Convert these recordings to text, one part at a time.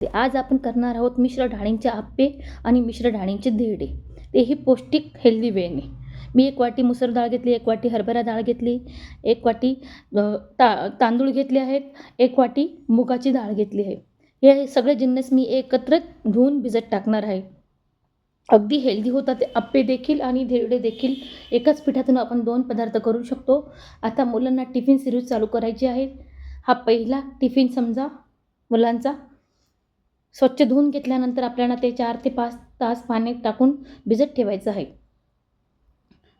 ते आज आपण करणार आहोत मिश्र डाळींचे आप्पे आणि मिश्र डाळींचे धिरडे. तेही पौष्टिक हेल्दी वेने मी एक वाटी मुसर डाळ घेतली एक वाटी हरभरा डाळ घेतली एक वाटी ता तांदूळ घेतले आहेत एक वाटी मुगाची डाळ घेतली आहे. हे सगळे जिन्नस मी एकत्र धुवून भिजत टाकणार आहे. अगदी हेल्दी होतात ते आप्पे देखील आणि धिरडे देखील. एकाच पिठातून आपण दोन पदार्थ करू शकतो. आता मुलांना टिफिन सिरीज चालू करायची आहे. हा पहिला टिफिन समजा मुलांचा. स्वच्छ धुवून घेतल्यानंतर आपल्याला ते चार ते पाच तास पाणी टाकून भिजत ठेवायचं आहे.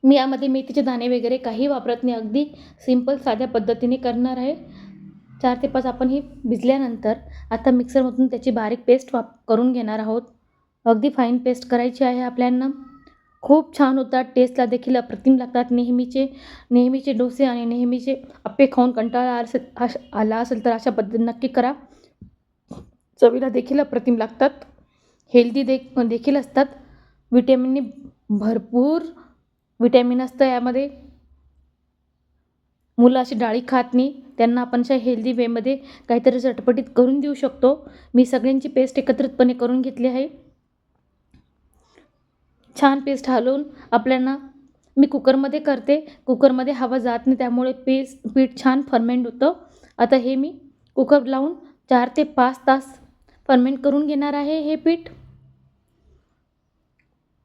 मी यामध्ये मेथीचे दाणे वगैरे काही वापरत नाही. अगदी सिंपल साध्या पद्धतीने करणार आहे. चार ते पाच आपण हे भिजल्यानंतर आता मिक्सरमधून त्याची बारीक पेस्ट वाप करून घेणार आहोत. अगदी फाईन पेस्ट करायची आहे आपल्याला खूप छान होतात. टेस्टला देखील अप्रतिम लागतात. नेहमीचे नेहमीचे डोसे आणि नेहमीचे अप्पे खाऊन कंटाळा असेल अश- आला असेल तर अशा पद्धती नक्की करा. चवीला देखील अप्रतिम लागतात. हेल्दी दे देखील असतात. विटॅमिनने भरपूर विटॅमिन असतं यामध्ये. मुलं अशी डाळी खात नाही. त्यांना आपण अशा हेल्दी वेमध्ये काहीतरी चटपटीत करून देऊ शकतो. मी सगळ्यांची पेस्ट एकत्रितपणे करून घेतली आहे. छान पेस्ट हलवून आपल्याला मी कुकरमध्ये करते. कुकरमध्ये हवा जात नाही त्यामुळे पेस्ट पीठ छान फर्मेंट होतं. आता हे मी कुकर लावून चार ते पाच तास फर्मेंट करून घेणार आहे हे पीठ.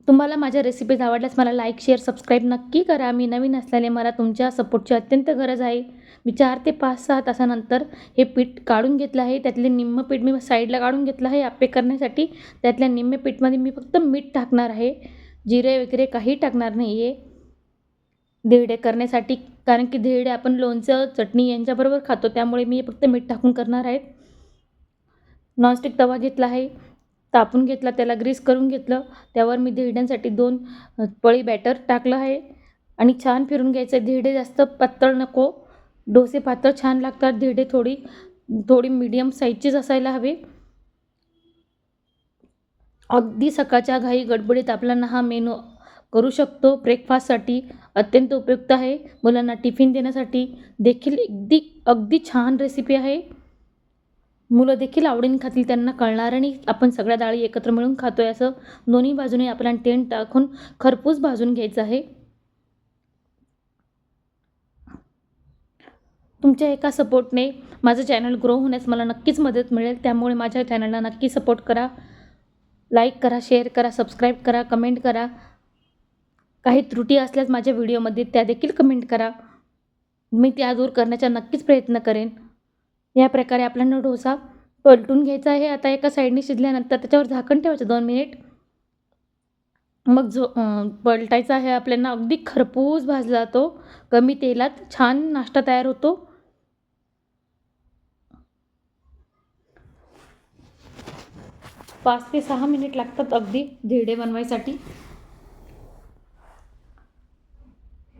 तुम्हाला माझ्या रेसिपीज आवडल्यास मला लाईक शेअर सबस्क्राईब नक्की करा. मी नवीन असल्याने मला तुमच्या सपोर्टची अत्यंत गरज आहे. मी चार ते पाच सहा तासानंतर हे पीठ काढून घेतलं आहे. त्यातले निम्म पीठ मी साईडला काढून घेतलं आहे. आप्पे करण्यासाठी त्यातल्या निम्मे पीठमध्ये मी फक्त मीठ टाकणार आहे. जिरे वगैरे काही टाकणार नाही आहे धिरडे करण्यासाठी कारण की धिरडे आपण लोणचं चटणी यांच्याबरोबर खातो. त्यामुळे मी फक्त मीठ टाकून करणार आहे. नॉनस्टिक तवा घेतला आहे तापून घेतला त्याला ग्रीस करून घेतलं. त्यावर मी धिरड्यांसाठी दोन पळी बॅटर टाकलं आहे. आणि छान फिरून घ्यायचं आहे धिरडे जास्त पातळ नको. डोसे पातळ छान लागतात. धिरडे थोडी थोडी मीडियम साईजचीच असायला हवे. अगदी सकाळच्या घाई गडबडीत आपल्याला हा मेनू करू शकतो. ब्रेकफास्टसाठी अत्यंत उपयुक्त आहे. मुलांना टिफिन देण्यासाठी देखील अगदी अगदी छान रेसिपी आहे. मुलं देखील आवडीने खातील त्यांना कळणार आणि आपण सगळ्या डाळी एकत्र मिळून खातोय असं दोन्ही बाजूने आपल्याला टेंट टाकून खरपूस भाजून घ्यायचं आहे. तुमच्या एका सपोर्टने माझं चॅनल ग्रो होण्यास मला नक्कीच मदत मिळेल. त्यामुळे माझ्या चॅनलला नक्की सपोर्ट करा. लाईक करा शेअर करा सबस्क्राईब करा कमेंट करा. काही त्रुटी असल्यास माझ्या व्हिडिओमध्ये त्या देखील कमेंट करा. मी त्या दूर करण्याचा नक्कीच प्रयत्न करेन. या प्रकारे आपल्याला डोसा पलटून घ्यायचा आहे. आता एका साईडने शिजल्यानंतर त्याच्यावर झाकण ठेवायचं दोन मिनिट. मग जो पलटायचा आहे आपल्याला. अगदी खरपूस भाजला जातो कमी तेलात छान नाश्ता तयार होतो. पाच ते सहा मिनिट लागतात अगदी धिरडे बनवायसाठी.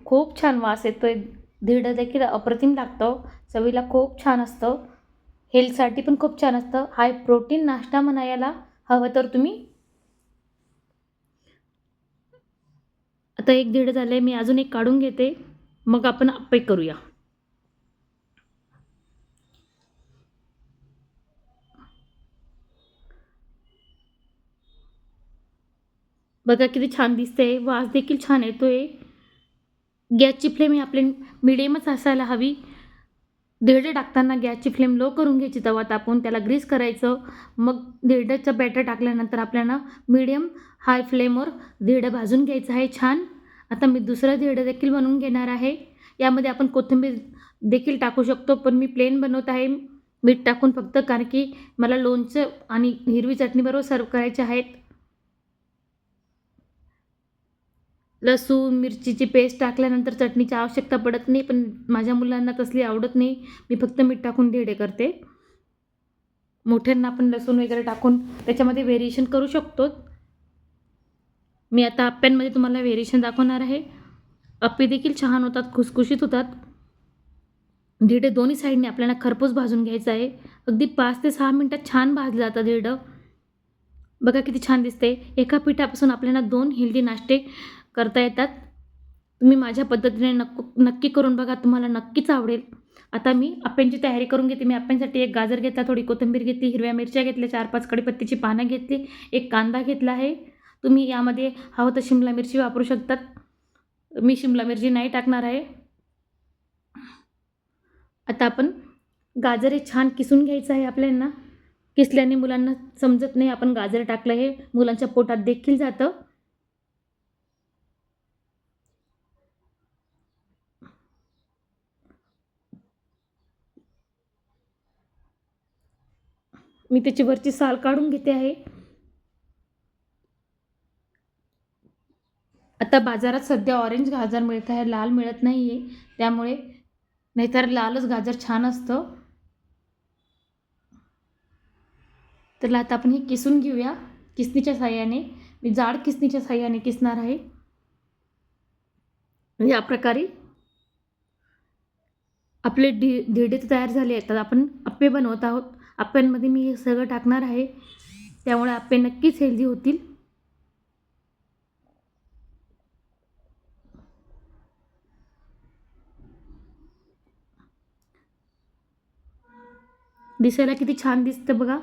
खूप छान वास येतोय. धिरडं देखील अप्रतिम लागतं. चवीला खूप छान असतं. हेल्थसाठी पण खूप छान असतं. हाय प्रोटीन नाश्ता म्हणा याला हवं तर तुम्ही. आता एक दीड झाले मी अजून एक काढून घेते. मग आपण अप्पे करूया. बघा किती छान दिसते वास देखील छान येतोय. गॅसची फ्लेम ही आपली मिडियमच असायला हवी. धिरडे टाकताना गॅसची फ्लेम लो करून घ्यायची. तवा तापून त्याला ग्रीस करायचं. मग धिरड्याचं बॅटर टाकल्यानंतर आपल्याला मिडियम हाय फ्लेमवर धिरडं भाजून घ्यायचं आहे छान. आता मी दुसरं धिरडं देखील बनवून घेणार आहे. यामध्ये आपण कोथिंबीर देखील टाकू शकतो. पण मी प्लेन बनवत आहे. मीठ टाकून फक्त कारण की मला लोणचं आणि हिरवी चटणीबरोबर सर्व करायचे आहेत. लसूण मिरचीची पेस्ट टाकल्यानंतर चटणीची आवश्यकता पडत नाही पण माझ्या मुलांना तसली आवडत नाही. मी फक्त मीठ टाकून धिरडे करते. मोठ्यांना आपण लसूण वगैरे टाकून त्याच्यामध्ये व्हेरिएशन करू शकतो. मी आता आप्प्यांमध्ये तुम्हाला व्हेरिएशन दाखवणार आहे. अप्पे देखील छान होतात खुसखुशीत होतात. धिडे दोन्ही साईडने आपल्याला खरपूस भाजून घ्यायचं आहे. अगदी पाच ते सहा मिनटात छान भाजलं जातं धिडं बघा किती छान दिसते एका पिठापासून आपल्याला दोन हेल्दी नाश्ते करता येतात. तुम्ही माझ्या पद्धतीने नक्क नक्की करून बघा तुम्हाला नक्कीच आवडेल. आता मी आप्यांची तयारी करून घेते. मी आप्यांसाठी एक गाजर घेतला थोडी कोथिंबीर घेतली हिरव्या मिरच्या घेतल्या चार पाच कडीपत्तीची पानं घेतली एक कांदा घेतला आहे. तुम्ही यामध्ये हवं तर शिमला मिरची वापरू शकतात. मी शिमला मिरची नाही टाकणार आहे. आता आपण गाजर हे छान किसून घ्यायचं आहे आपल्यांना. किसल्याने मुलांना समजत नाही आपण गाजर टाकलं हे. मुलांच्या पोटात देखील जातं. मी त्याची वरची साल काढून घेते आहे. आता बाजारात सध्या ऑरेंज गाजर मिळत आहे लाल मिळत नाही आहे त्यामुळे नाहीतर लालच गाजर छान असतं. तर आता आपण हे किसून घेऊया. किसणीच्या साह्याने. मी जाड किसणीच्या साह्याने किसणार आहे. या प्रकारे आपले ढि धिरडे तयार झाले आहेत. तर आपण आप्पे बनवत आहोत. आप्यांमध्ये मी हे सगळं टाकणार आहे. त्यामुळे आप्पे नक्कीच हेल्दी होतील. दिसायला किती छान दिसतं बघा.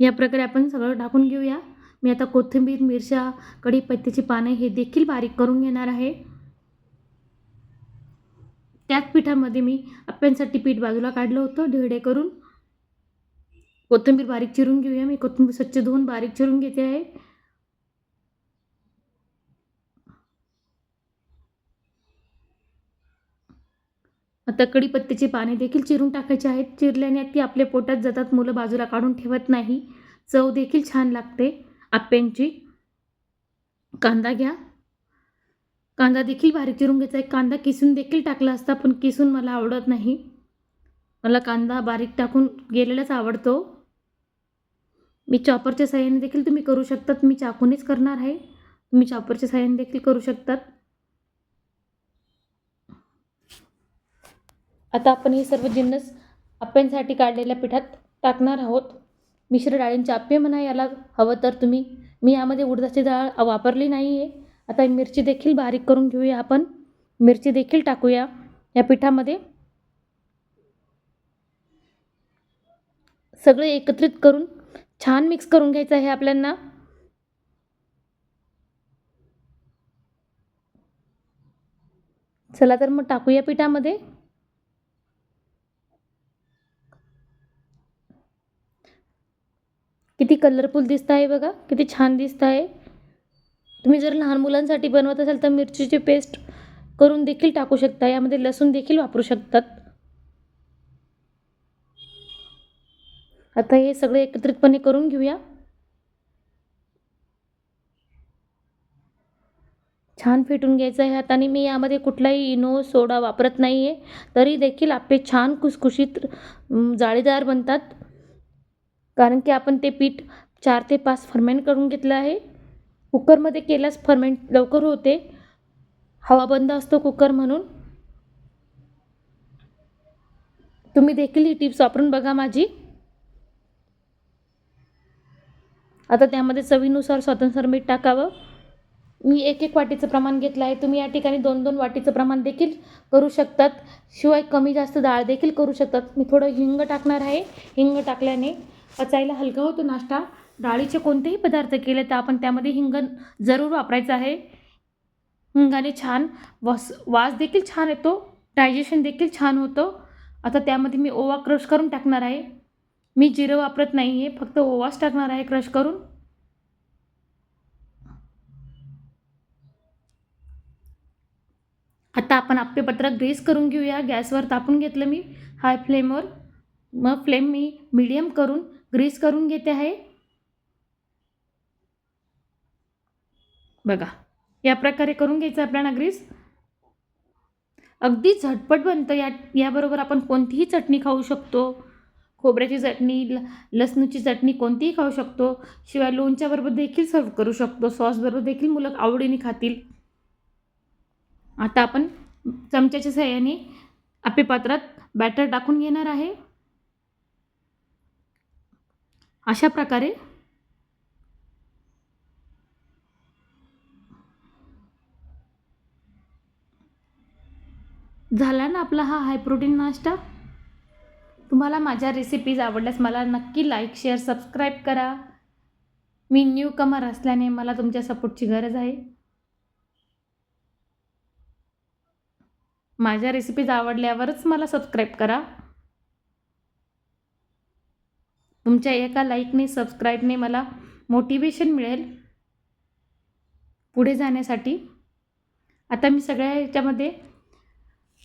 या प्रकारे आपण सगळं टाकून घेऊया. मी आता कोथिंबीर मिरच्या कढीपत्त्याची पानं हे देखील बारीक करून घेणार आहे. त्याच पिठामध्ये मी आप्यांसाठी पीठ बाजूला काढलं होतं ढेडे करून. कोथिंबीर बारीक चिरून घेऊया. मी कोथिंबीर स्वच्छ धुवून बारीक चिरून घेते आहे. आता कढीपत्त्याची पाने देखील चिरून टाकायचे आहेत. चिरल्याने ती आपल्या पोटात जातात. मुलं बाजूला काढून ठेवत नाही. चव देखील छान लागते. आप्यांची. कांदा घ्या. कांदा देखील बारीक चिरून घ्यायचा आहे. कांदा किसून देखील टाकला असता पण किसून मला आवडत नाही. मला कांदा बारीक टाकून गेलेलाच आवडतो. मी चॉपरच्या साह्याने देखील तुम्ही करू शकतात. मी चाकूनेच करणार आहे. तुम्ही चॉपरच्या साह्याने देखील करू शकतात. आता आपण हे सर्व जिन्नस आप्यांसाठी काढलेल्या पिठात टाकणार आहोत. मिश्र डाळींचे आप्पे म्हणा याला हवं तर तुम्ही मी यामध्ये उडदाची डाळ वापरली नाही आहे आता मिरची देखील बारीक करून घेऊया आपण. मिरची देखील टाकूया या पिठामध्ये. सगळे एकत्रित करून छान मिक्स करून घ्यायचं आहे आपल्यांना. चला तर मग टाकूया पिठामध्ये. किती कलरफुल दिसत आहे बघा किती छान दिसत आहे. तुम्ही जर लहान मुलांसाठी बनवत असाल तर मिरचीची पेस्ट करून देखील टाकू शकता यामध्ये लसूण देखील वापरू शकतात. आता हे सगळे एकत्रितपणे करून घेऊया. छान फेटून घ्यायचं आहे हाताने. मी यामध्ये कुठलाही इनो सोडा वापरत नाही आहे तरी देखील आपले छान खुसखुशीत जाळीदार बनतात. कारण की आपण ते पीठ चार ते पाच फर्मेंट करून घेतलं आहे. कुकरमध्ये केल्यास फर्मेंट लवकर होते. हवा बंद असतो कुकर म्हणून. तुम्ही देखील ही टिप्स वापरून बघा माझी. आता त्यामध्ये चवीनुसार स्वतंत्र मीठ टाकावं. मी एक एक वाटीचं प्रमाण घेतलं आहे. तुम्ही या ठिकाणी दोन दोन वाटीचं प्रमाण देखील करू शकतात. शिवाय कमी जास्त डाळ देखील करू शकतात. मी थोडं हिंग टाकणार आहे. हिंग टाकल्याने पचायला हलका होतो नाश्ता. डाळीचे कोणतेही पदार्थ केले तर आपण त्यामध्ये हिंग जरूर वापरायचं आहे. हिंगाने छान वास वास देखील छान येतो. डायजेशन देखील छान होतं. आता त्यामध्ये मी ओवा क्रश करून टाकणार आहे. मी जिरं वापरत नाही आहे फक्त ओवाच टाकणार आहे क्रश करून. आता आपण आप्पे पत्र ग्रेस करून घेऊया. गॅसवर तापून घेतलं मी. हाय फ्लेमवर मग फ्लेम मी मिडियम करून ग्रीस करून घेते आहे. बघा या प्रकारे करून घ्यायचं आपल्याला ग्रीस अगदी झटपट बनतं या याबरोबर आपण कोणतीही चटणी खाऊ शकतो. खोबऱ्याची चटणी ल लसणीची चटणी कोणतीही खाऊ शकतो. शिवाय लोणच्याबरोबर देखील सर्व करू शकतो. सॉसबरोबर देखील मुलं आवडीने खातील. आता आपण चमच्याच्या सहाय्याने आपल्या पात्रात बॅटर टाकून घेणार आहे. अशा प्रकारे झाला ना आपला हा हाय प्रोटीन नाश्ता? तुम्हाला माझ्या रेसिपीज आवडल्यास मला नक्की लाईक शेअर सबस्क्राईब करा. मी न्यू कमर असल्याने मला तुमच्या सपोर्टची गरज आहे. माझ्या रेसिपीज आवडल्यावरच मला सबस्क्राईब करा. तुमच्या एका लाईकने सबस्क्राईबने मला मोटिवेशन मिळेल. पुढे जाण्यासाठी. आता मी सगळ्या याच्यामध्ये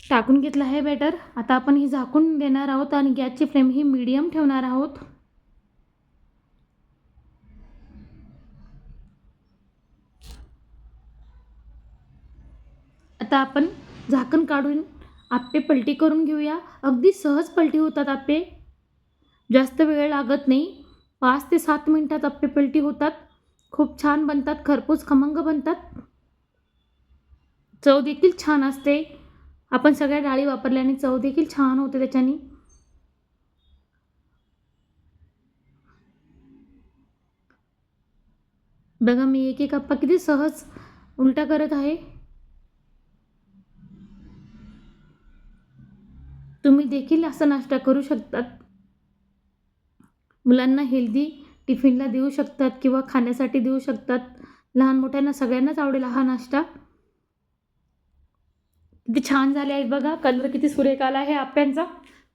टाकून घेतलं आहे बॅटर. आता आपण ही झाकून देणार आहोत आणि गॅसची फ्लेम ही मीडियम ठेवणार आहोत. आता आपण झाकण काढून आप्पे पलटी करून घेऊया. अगदी सहज पलटी होतात आप्पे. जास्त वेळ लागत नाही. पाच ते सात मिनटात आप्पे पलटी होतात. खूप छान बनतात. खरपूस खमंग बनतात. चव देखील छान असते. आपण सगळ्या डाळी वापरल्याने चव देखील छान होते त्याच्याने. बघा मी एक एक आप्पा किती सहज उलटा करत आहे. तुम्ही देखील असा नाश्ता करू शकतात. मुलांना हेल्दी टिफिनला देऊ शकतात किंवा खाण्यासाठी देऊ शकतात. लहान मोठ्यांना सगळ्यांनाच आवडेल हा नाश्ता. किती छान झाले आहेत बघा. कलर किती सुरेख आला आहे आप्यांचा.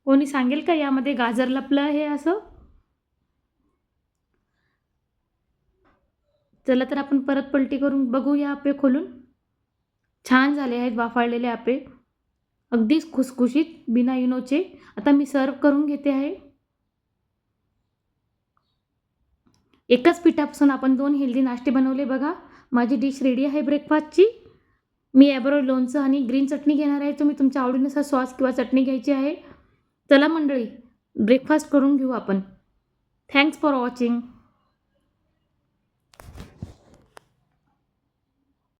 कोणी सांगेल का यामध्ये गाजर लपलं आहे असं? चला तर आपण परत पलटी करून बघूया आपे खोलून. छान झाले आहेत वाफाळलेले आपे अगदीच खुसखुशीत बिना इनोचे आता मी सर्व करून घेते आहे. एकाच पिठापासून आपण दोन हेल्दी नाश्ते बनवले बघा. माझी डिश रेडी आहे ब्रेकफास्टची मी याबरोबर लोणचं आणि ग्रीन चटणी घेणार आहे. तुम्ही तुमच्या आवडीनुसार सॉस किंवा चटणी घ्यायची आहे. चला मंडळी ब्रेकफास्ट करून घेऊ आपण. Thanks for watching.